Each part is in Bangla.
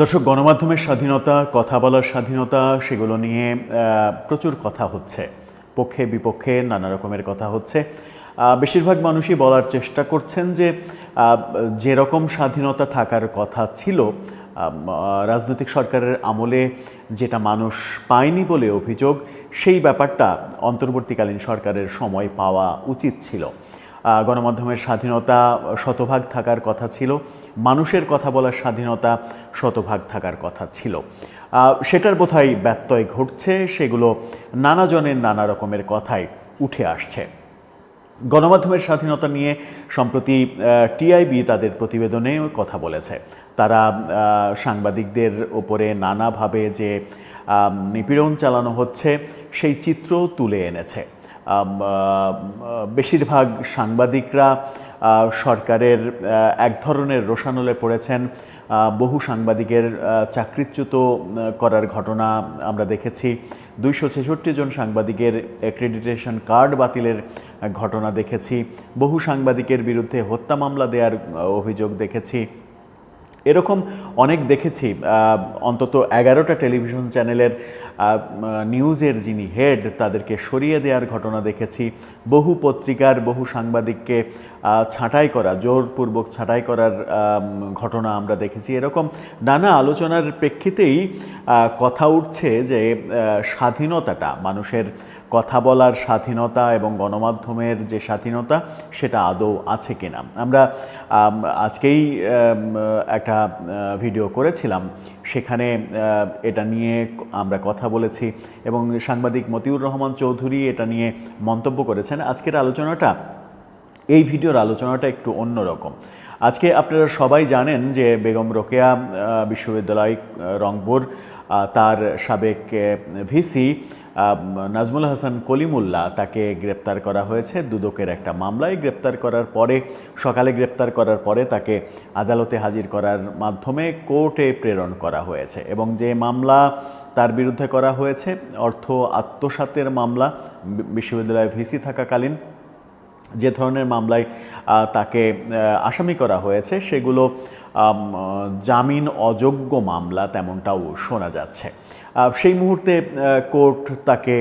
দর্শক, গণমাধ্যমের স্বাধীনতা, কথা বলার স্বাধীনতা, সেগুলো নিয়ে প্রচুর কথা হচ্ছে। পক্ষে, বিপক্ষে নানা রকমের কথা হচ্ছে। বেশিরভাগ মানুষই বলার চেষ্টা করছেন যে যেরকম স্বাধীনতা থাকার কথা ছিল রাজনৈতিক সরকারের আমলে যেটা মানুষ পায়নি বলে অভিযোগ, সেই ব্যাপারটা অন্তর্বর্তীকালীন সরকারের সময় পাওয়া উচিত ছিল। গণমাধ্যমের স্বাধীনতা শতভাগ থাকার কথা ছিল, মানুষের কথা বলার স্বাধীনতা শতভাগ থাকার কথা ছিল। সেটার বোধহয় ব্যত্যয় ঘটছে, সেগুলো নানাজনের নানা রকমের কথাই উঠে আসছে। গণমাধ্যমের স্বাধীনতা নিয়ে সম্প্রতি টিআইবি তাদের প্রতিবেদনে কথা বলেছে। তারা সাংবাদিকদের ওপরে নানাভাবে যে নিপীড়ন চালানো হচ্ছে, সেই চিত্র তুলে এনেছে। বেশিরভাগ সাংবাদিকরা সরকারের এক ধরনের রোষানলে পড়েছেন। বহু সাংবাদিকের চাকরিচ্যুত করার ঘটনা আমরা দেখেছি। দুইশো ছেষট্টি জন সাংবাদিকের অ্যাক্রেডিটেশন কার্ড বাতিলের ঘটনা দেখেছি। বহু সাংবাদিকের বিরুদ্ধে হত্যা মামলা দেওয়ার অভিযোগ দেখেছি। এরকম অনেক দেখেছি। অন্তত এগারোটা টেলিভিশন চ্যানেলের নিউজের যিনি হেড, তাদেরকে সরিয়ে দেওয়ার ঘটনা দেখেছি। বহু পত্রিকার, বহু সাংবাদিককে ছাঁটাই করা, জোরপূর্বক ছাঁটাই করার ঘটনা আমরা দেখেছি। এরকম নানা আলোচনার প্রেক্ষিতেই কথা উঠছে যে স্বাধীনতাটা, মানুষের কথা বলার স্বাধীনতা এবং গণমাধ্যমের যে স্বাধীনতা, সেটা আদৌ আছে কিনা? আমরা আজকেই একটা ভিডিও করেছিলাম। সেখানে এটা নিয়ে আমরা কথা বলেছি এবং সাংবাদিক মতিউর রহমান চৌধুরী এটা নিয়ে মন্তব্য করেছেন। আজকের আলোচনাটা, এই ভিডিওর আলোচনাটা একটু অন্যরকম। আজকে আপনারা সবাই জানেন যে বেগম রোকেয়া বিশ্ববিদ্যালয় রংপুর তার সাবেক ভিসি নাজমুল হাসান কলিমুল্লাহ তাকে গ্রেপ্তার করা হয়েছে। দুদকের একটা মামলায় গ্রেপ্তার করার পরে, সকালে গ্রেপ্তার করার পরে তাকে আদালতে হাজির করার মাধ্যমে কোর্টে প্রেরণ করা হয়েছে এবং যে মামলা তার বিরুদ্ধে করা হয়েছে, অর্থ আত্মসাতের মামলা বিশ্ববিদ্যালয়ে ভিসি থাকাকালীন যে ধরনের মামলায় তাকে আসামি করা হয়েছে, সেগুলো জামিন অযোগ্য মামলা তেমনটাও শোনা যাচ্ছে। সেই মুহূর্তে কোর্ট তাকে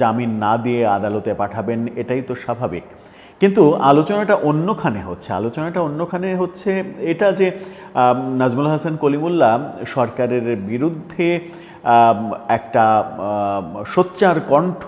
জামিন না দিয়ে আদালতে পাঠাবেন, এটাই তো স্বাভাবিক। কিন্তু আলোচনাটা অন্যখানে হচ্ছে, আলোচনাটা অন্যখানে হচ্ছে এটা যে নাজমুল হাসান কলিমুল্লাহ সরকারের বিরুদ্ধে একটা সোচ্চার কণ্ঠ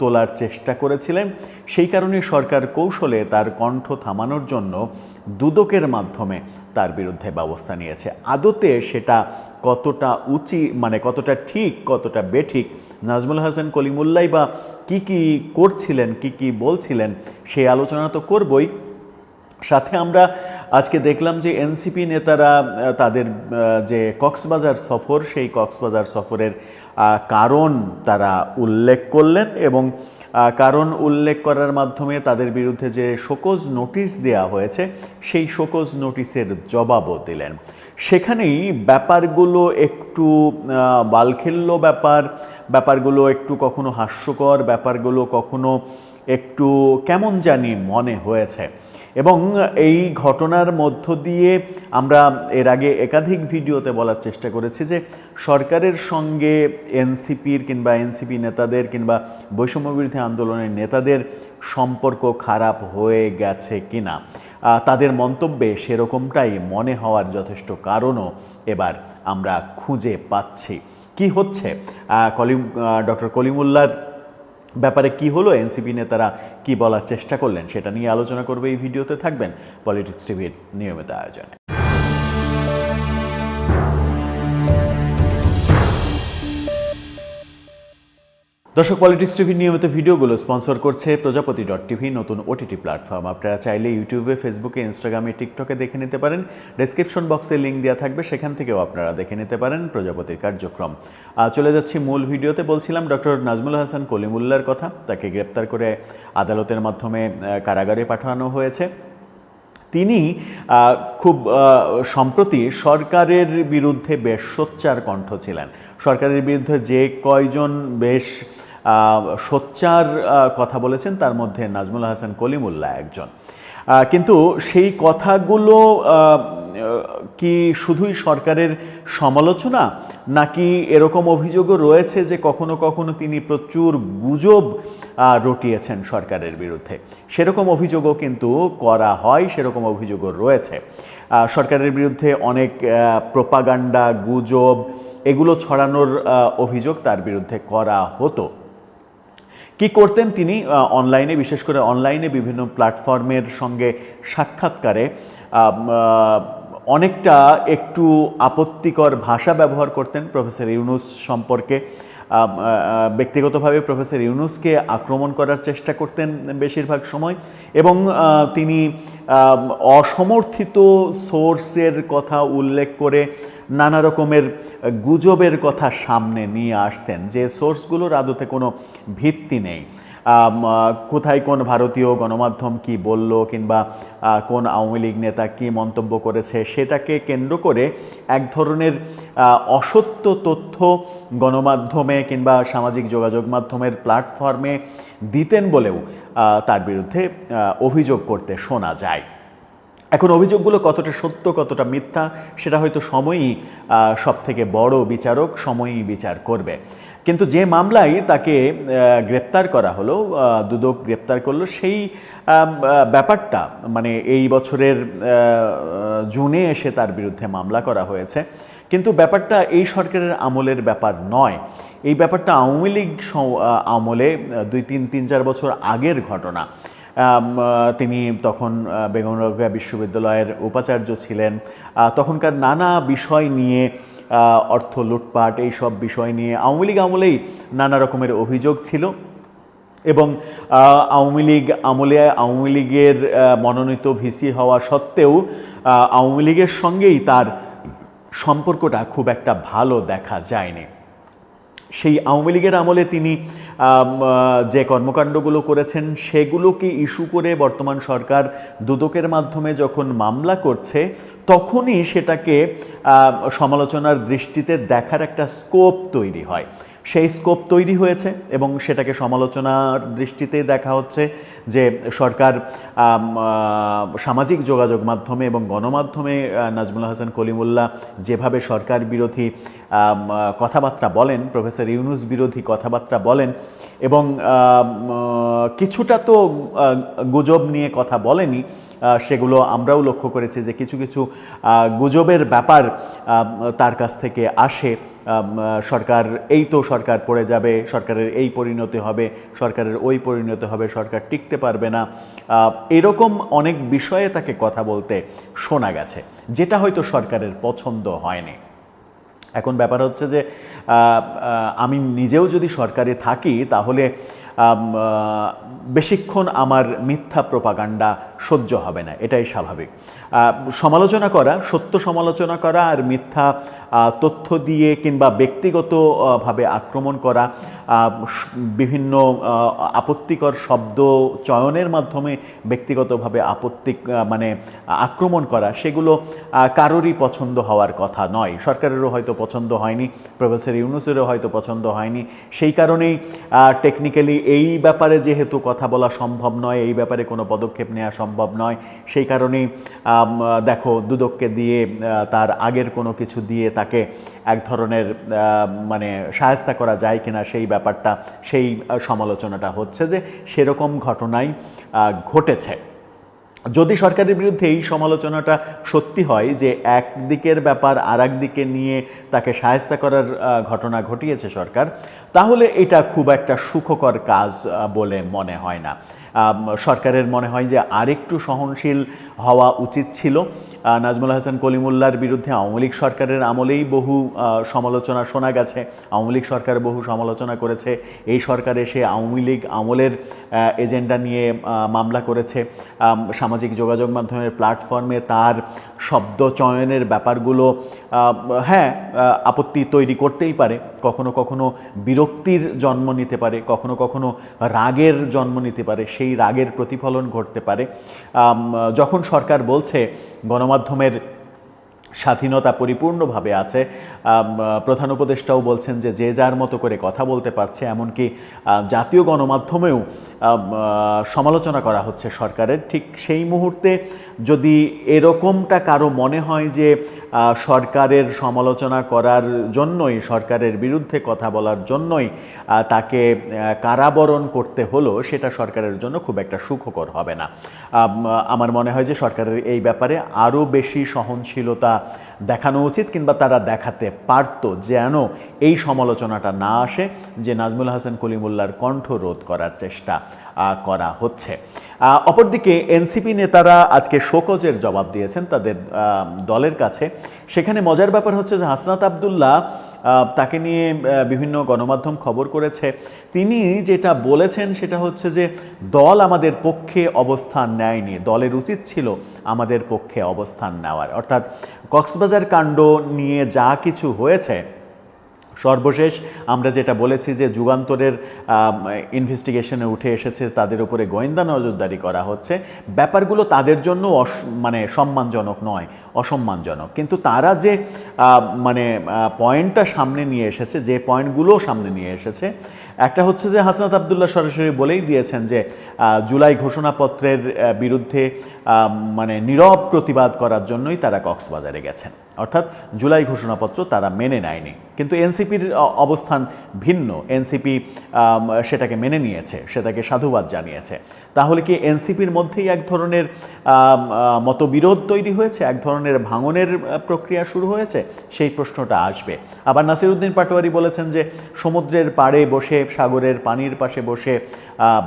তোলার চেষ্টা করেছিলেন। সেই কারণে সরকার কৌশলে তার কণ্ঠ থামানোর জন্য দুদকের মাধ্যমে তার বিরুদ্ধে ব্যবস্থা নিয়েছে। আদতে সেটা কতটা উচি মানে কতটা ঠিক, কতটা বেঠিক, নাজমুল হাসান কলিমুল্লাই বা কি কি করছিলেন, কি কি বলছিলেন সেই আলোচনা তো করবই। সাথে আমরা আজকে দেখলাম যে এনসিপি নেতারা তাদের যে কক্সবাজার সফর, সেই কক্সবাজার সফরের কারণ তারা উল্লেখ করলেন এবং কারণ উল্লেখ করার মাধ্যমে তাদের বিরুদ্ধে যে শোকজ নোটিশ দেওয়া হয়েছে, সেই শোকজ নোটিশের জবাবও দিলেন। সেখানেই ব্যাপারগুলো একটু বালখেল্য ব্যাপার, ব্যাপারগুলো একটু কখনো হাস্যকর, ব্যাপারগুলো কখনো একটু কেমন জানি মনে হয়েছে। এবং এই ঘটনার মধ্য দিয়ে আমরা এর আগে একাধিক ভিডিওতে বলার চেষ্টা করেছি যে সরকারের সঙ্গে এনসিপির কিংবা এনসিপি নেতাদের কিংবা বৈষম্যবিরোধী আন্দোলনের নেতাদের সম্পর্ক খারাপ হয়ে গেছে কিনা। তাদের মন্তব্যে সেরকমটাই মনে হওয়ার যথেষ্ট কারণও এবার আমরা খুঁজে পাচ্ছি। কি হচ্ছে? কলিম ডক্টর কলিমুল্লার ব্যাপারে কি হলো, এনসিপি নেতারা কি বলার চেষ্টা করলেন, সেটা নিয়ে আলোচনা করবে এই ভিডিওতে থাকবেন পলিটিক্স টিভির নিয়মিত আয়োজনে। দর্শক পলিটিক্স টিভির নিয়মিত ভিডিওগুলো স্পন্সর করছে প্রজাপতি ডট টিভি নতুন ওটিটি প্ল্যাটফর্ম আপনারা চাইলে ইউটিউবে ফেসবুকে ইনস্টাগ্রামে টিকটকে দেখে নিতে পারেন। ডেসক্রিপশন বক্সে লিঙ্ক দেওয়া থাকবে, সেখান থেকেও আপনারা দেখে নিতে পারেন প্রজাপতির কার্যক্রম। চলে যাচ্ছি মূল ভিডিওতে। বলছিলাম ডক্টর নাজমুল হাসান কলিমুল্লার কথা, তাকে গ্রেপ্তার করে আদালতের মাধ্যমে কারাগারে পাঠানো হয়েছে। তিনি খুব সম্প্রতি সরকারের বিরুদ্ধে বেশ সোচ্চার কণ্ঠ ছিলেন। সরকারের বিরুদ্ধে যে কয়জন বেশ সোচ্চার কথা বলেছেন, তার মধ্যে নাজমুল হাসান কলিমুল্লাহ একজন। কিন্তু সেই কথাগুলো কি শুধুই সরকারের সমালোচনা, নাকি এরকম অভিযোগও রয়েছে যে কখনো কখনো তিনি প্রচুর গুজব রটিয়েছেন সরকারের বিরুদ্ধে? সেরকম অভিযোগও কিন্তু করা হয়, সেরকম অভিযোগও রয়েছে। সরকারের বিরুদ্ধে অনেক প্রোপাগান্ডা, গুজব, এগুলো ছড়ানোর অভিযোগ তার বিরুদ্ধে করা হতো। কি করতেন তিনি অনলাইনে, বিশেষ করে অনলাইনে বিভিন্ন প্ল্যাটফর্মের সঙ্গে সাক্ষাৎকারে অনেকটা একটু আপত্তিকর ভাষা ব্যবহার করতেন প্রফেসর ইউনুস সম্পর্কে। ব্যক্তিগতভাবে প্রফেসর ইউনুসকে আক্রমণ করার চেষ্টা করতেন বেশিরভাগ সময় এবং তিনি অসমর্থিত সোর্সের কথা উল্লেখ করে নানা রকমের গুজবের কথা সামনে নিয়ে আসতেন যে সোর্সগুলোর আদতে কোনো ভিত্তি নেই। কোথায় কোন ভারতীয় গণমাধ্যম কি বলল কিংবা কোন আওয়ামী লীগ নেতা কি মন্তব্য করেছে সেটাকে কেন্দ্র করে এক ধরনের অসত্য তথ্য গণমাধ্যমে কিংবা সামাজিক যোগাযোগ মাধ্যমের প্ল্যাটফর্মে দিতেন বলেও তার বিরুদ্ধে অভিযোগ করতে শোনা যায়। এখন অভিযোগগুলো কতটা সত্য, কতটা মিথ্যা, সেটা হয়তো সময়ই সব থেকে বড় বিচারক সময়ই বিচার করবে। কিন্তু যে মামলায় তাকে গ্রেপ্তার করা হলো দুদক গ্রেপ্তার করল, সেই ব্যাপারটা মানে এই বছরের জুনে এসে তার বিরুদ্ধে মামলা করা হয়েছে। কিন্তু ব্যাপারটা এই সরকারের আমলের ব্যাপার নয়। এই ব্যাপারটা আওয়ামী লীগ আমলে দুই, তিন তিন, চার বছর আগের ঘটনা। তিনি তখন বেগম রোকেয়া বিশ্ববিদ্যালয়ের উপাচার্য ছিলেন। তখনকার নানা বিষয় নিয়ে অর্থ লুটপাট, এই সব বিষয় নিয়ে আওয়ামী লীগ আমলেই নানা রকমের অভিযোগ ছিল। এবং আওয়ামী লীগ আমলে আওয়ামী লীগের মনোনীত ভিসি হওয়া সত্ত্বেও আওয়ামী লীগের সঙ্গেই তার সম্পর্কটা খুব একটা ভালো দেখা যায়নি। সেই আওয়ামী লীগের আমলে তিনি যে কর্মকাণ্ডগুলো করেছেন, সেগুলোকে ইস্যু করে বর্তমান সরকার দুদকের মাধ্যমে যখন মামলা করছে, তখনই সেটাকে সমালোচনার দৃষ্টিতে দেখার একটা স্কোপ তৈরি হয়। সেই স্কোপ তৈরি হয়েছে এবং সেটাকে সমালোচনার দৃষ্টিতে দেখা হচ্ছে যে সরকার সামাজিক যোগাযোগ মাধ্যমে এবং গণমাধ্যমে নাজমুল হাসান কলিমুল্লাহ যেভাবে সরকার বিরোধী কথাবার্তা বলেন, প্রফেসর ইউনুস বিরোধী কথাবার্তা বলেন এবং কিছুটা তো গুজব নিয়ে কথা বলেনি সেগুলো আমরাও লক্ষ্য করেছি যে কিছু কিছু গুজবের ব্যাপার তার কাছ থেকে আসে। সরকার এই তো সরকার পড়ে যাবে, সরকারের এই পরিণতি হবে, সরকারের ওই পরিণতি হবে, সরকার টিকতে পারবে না। এরকম অনেক বিষয়ে তাকে কথা বলতে শোনা গেছে, যেটা হয়তো সরকারের পছন্দ হয়নি। এখন ব্যাপার হচ্ছে যে আমি নিজেও যদি সরকারে থাকি, তাহলে বেশিক্ষণ আমার মিথ্যা প্রপাগান্ডা সহ্য হবে না, এটাই স্বাভাবিক। সমালোচনা করা, সত্য সমালোচনা করা আর মিথ্যা তথ্য দিয়ে কিংবা ব্যক্তিগতভাবে আক্রমণ করা বিভিন্ন আপত্তিকর শব্দ চয়নের মাধ্যমে ব্যক্তিগতভাবে আপত্তি মানে আক্রমণ করা, সেগুলো কারোরই পছন্দ হওয়ার কথা নয়। সরকারেরও হয়তো পছন্দ হয়নি, প্রফেসর ইউনুসেরও হয়তো পছন্দ হয়নি। সেই কারণেই টেকনিক্যালি এই ব্যাপারে যেহেতু কথা বলা সম্ভব নয়, এই ব্যাপারে কোনো পদক্ষেপ নেওয়া সম্ভব নয়, সেই কারণেই দেখো, দুদককে দিয়ে তার আগের কোনো কিছু দিয়ে তাকে এক ধরনের মানে সাহায্যা করা যায় কিনা সেই ব্যাপারটা, সেই সমালোচনাটা হচ্ছে যে সেরকম ঘটনাই ঘটেছে। যদি সরকারের বিরুদ্ধে এই সমালোচনাটা সত্যি হয় যে এক দিকের ব্যাপার আর দিকে নিয়ে তাকে সায়স্তা করার ঘটনা ঘটিয়েছে সরকার তাহলে এটা খুব একটা সুখকর কাজ বলে মনে হয় না। সরকারের মনে হয় যে আরেকটু সহনশীল হওয়া উচিত ছিল। নাজমুল হাসান কলিমুল্লার বিরুদ্ধে আওয়ামী লীগ সরকারের আমলেই বহু সমালোচনা শোনা গেছে। আওয়ামী লীগ সরকার বহু সমালোচনা করেছে। এই সরকার এসে আওয়ামী লীগ আমলের এজেন্ডা নিয়ে মামলা করেছে। আম, সামাজিক যোগাযোগ মাধ্যমের প্ল্যাটফর্মে তার শব্দ চয়নের ব্যাপারগুলো হ্যাঁ আপত্তি তৈরি করতেই পারে। কখনো কখনো বিরক্তির জন্ম নিতে পারে, কখনো কখনো রাগের জন্ম নিতে পারে, সেই রাগের প্রতিফলন ঘটতে পারে। যখন সরকার বলছে গণমাধ্যমের স্বাধীনতা পরিপূর্ণভাবে আছে। প্রধান উপদেষ্টাও বলছেন যে যে যার মতো করে কথা বলতে পারছে, এমনকি জাতীয় গণমাধ্যমেও সমালোচনা করা হচ্ছে সরকারের। ঠিক সেই মুহূর্তে যদি এরকমটা কারও মনে হয় যে সরকারের সমালোচনা করার জন্যই, সরকারের বিরুদ্ধে কথা বলার জন্যই তাকে কারাবরণ করতে হলো, সেটা সরকারের জন্য খুব একটা সুখকর হবে না। আমার মনে হয় যে সরকারের এই ব্যাপারে আরও বেশি সহনশীলতা দেখানো উচিত কিংবা তারা দেখাতে পারত যেন এই সমালোচনাটা না আসে যে নাজমুল হাসান কলিমুল্লার কণ্ঠ রোধ করার চেষ্টা করা হচ্ছে। অপরদিকে এনসিপি নেতারা আজকে শোকজের জবাব দিয়েছেন তাদের দলের কাছে। সেখানে মজার ব্যাপার হচ্ছে যে হাসনাত আবদুল্লাহ তাকে নিয়ে বিভিন্ন গণমাধ্যম খবর করেছে। তিনি যেটা বলেছেন সেটা হচ্ছে যে দল আমাদের পক্ষে অবস্থান নেয়নি, দলের উচিত ছিল আমাদের পক্ষে অবস্থান নেওয়ার। অর্থাৎ কক্সবাজার কাণ্ড নিয়ে যা কিছু হয়েছে সর্বশেষ আমরা যেটা বলেছি যে যুগান্তরের ইনভেস্টিগেশনে উঠে এসেছে তাদের উপরে গোয়েন্দা নজরদারি করা হচ্ছে। ব্যাপারগুলো তাদের জন্য মানে সম্মানজনক নয়, অসম্মানজনক। কিন্তু তারা যে মানে পয়েন্টটা সামনে নিয়ে এসেছে, যে পয়েন্টগুলো সামনে নিয়ে এসেছে, একটা হচ্ছে যে হাসনাত আবদুল্লাহ সরাসরি বলেই দিয়েছেন যে জুলাই ঘোষণাপত্রের বিরুদ্ধে মানে নীরব প্রতিবাদ করার জন্যই তারা কক্সবাজারে গেছেন। অর্থাৎ জুলাই ঘোষণাপত্র তারা মেনে নেয়নি। কিন্তু এনসিপির অবস্থান ভিন্ন। এনসিপি সেটাকে মেনে নিয়েছে, সেটাকে সাধুবাদ জানিয়েছে। তাহলে কি এনসিপির মধ্যেই এক ধরনের মতবিরোধ তৈরি হয়েছে? এক ধরনের ভাঙনের প্রক্রিয়া শুরু হয়েছে? সেই প্রশ্নটা আসবে। আবার নাসিরুদ্দিন পাটোয়ারি বলেছেন যে, সমুদ্রের পাড়ে বসে, সাগরের পানির পাশে বসে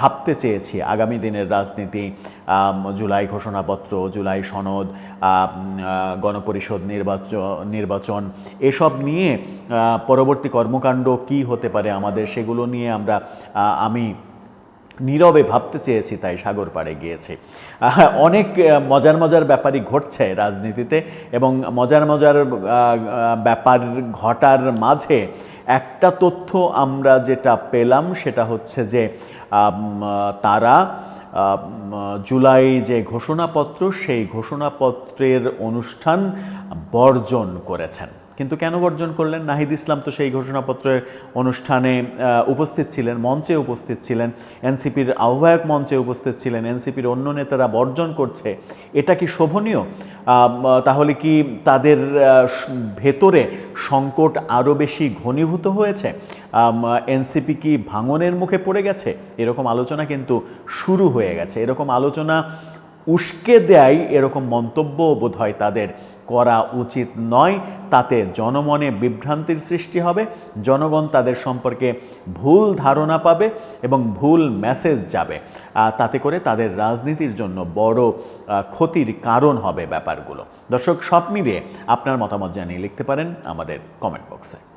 ভাবতে চেয়েছি আগামী দিনের রাজনীতি জুলাই ঘোষণাপত্র, জুলাই সনদ গণপরিষদ নির্বাচন নির্বাচন নির্বাচন। এসব নিয়ে পরবর্তী কর্মকাণ্ড কি হতে পারে আমাদের সেগুলো নিয়ে আমরা আমি নীরবে ভাবতে চেয়েছি, তাই সাগর পাড়ে গিয়েছি। অনেক মজার মজার ব্যাপারই ঘটছে রাজনীতিতে এবং মজার মজার ব্যাপার ঘটার মাঝে একটা তথ্য আমরা যেটা পেলাম সেটা হচ্ছে যে তারা জুলাই যে ঘোষণাপত্র সেই ঘোষণাপত্রের অনুষ্ঠান বর্জন করেছেন। কিন্তু কেন বর্জন করলেন? নাহিদ ইসলাম তো সেই ঘোষণাপত্রের অনুষ্ঠানে উপস্থিত ছিলেন, মঞ্চে উপস্থিত ছিলেন। এনসিপির আহ্বায়ক মঞ্চে উপস্থিত ছিলেন। এনসিপির অন্য নেতারা বর্জন করছে। এটা কি শোভনীয়? তাহলে কি তাদের ভেতরে সংকট আরও বেশি ঘনীভূত হয়েছে? এনসিপি কি ভাঙনের মুখে পড়ে গেছে? এরকম আলোচনা কিন্তু শুরু হয়ে গেছে। এরকম আলোচনা উস্কে দেয় এরকম মন্তব্য বোধ হয় তাদের করা উচিত নয়, তাতে জনমনে বিভ্রান্তির সৃষ্টি হবে, জনগণ তাদের সম্পর্কে ভুল ধারণা পাবে এবং ভুল মেসেজ যাবে। তাতে করে তাদের রাজনীতির জন্য বড় ক্ষতির কারণ হবে ব্যাপারগুলো। দর্শক, সব মিলিয়ে আপনার মতামত জানিয়ে লিখতে পারেন আমাদের কমেন্ট বক্সে